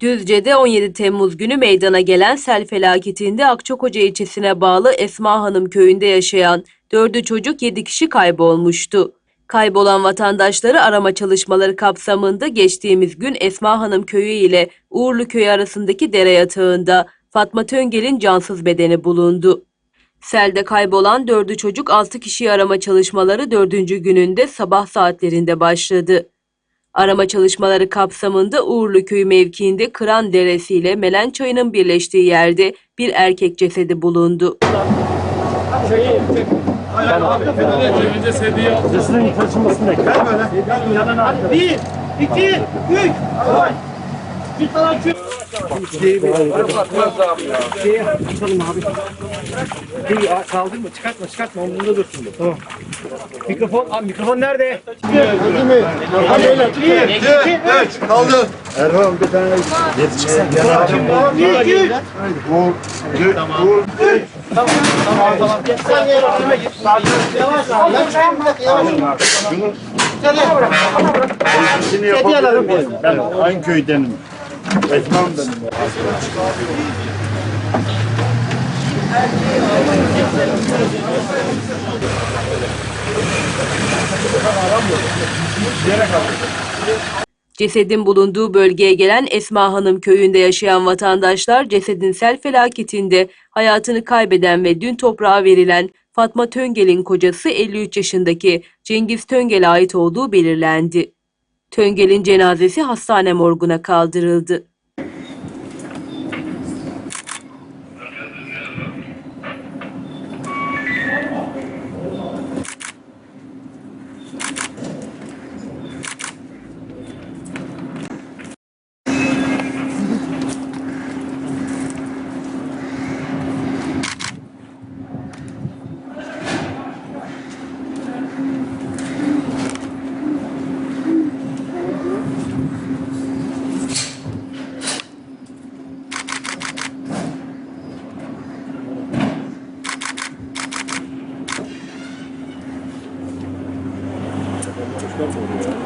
Düzce'de 17 Temmuz günü meydana gelen sel felaketinde Akçakoca ilçesine bağlı Esma Hanım köyünde yaşayan 4'ü çocuk 7 kişi kaybolmuştu. Kaybolan vatandaşları arama çalışmaları kapsamında geçtiğimiz gün Esma Hanım köyü ile Uğurlu köyü arasındaki dere yatağında Fatma Töngel'in cansız bedeni bulundu. Selde kaybolan 4'ü çocuk 6 kişiyi arama çalışmaları 4. gününde sabah saatlerinde başladı. Arama çalışmaları kapsamında Uğurlu Köyü mevkiinde Kıran Deresi ile Melen Çayı'nın birleştiği yerde bir erkek cesedi bulundu. Bir, iki, üç. Bir tane şu. Şeye tutalım abi. Şeyi kaldırma, çıkartma, çıkartma. Omzunda dursun bu. Tamam. Mikrofon, abi mikrofon nerede? Kaldı. Erhan bir tane. Yedi çıksın. Bir, iki. Vur. Vur. Sen yere oturma git. Yavaş yavaş. Yavaş. İkisini yapabilir miyim? Ben aynı köydenim. Cesedin bulunduğu bölgeye gelen Esma Hanım köyünde yaşayan vatandaşlar cesedin sel felaketinde hayatını kaybeden ve dün toprağa verilen Fatma Töngel'in kocası 53 yaşındaki Cengiz Töngel'e ait olduğu belirlendi. Töngel'in cenazesi hastane morguna kaldırıldı. Yep.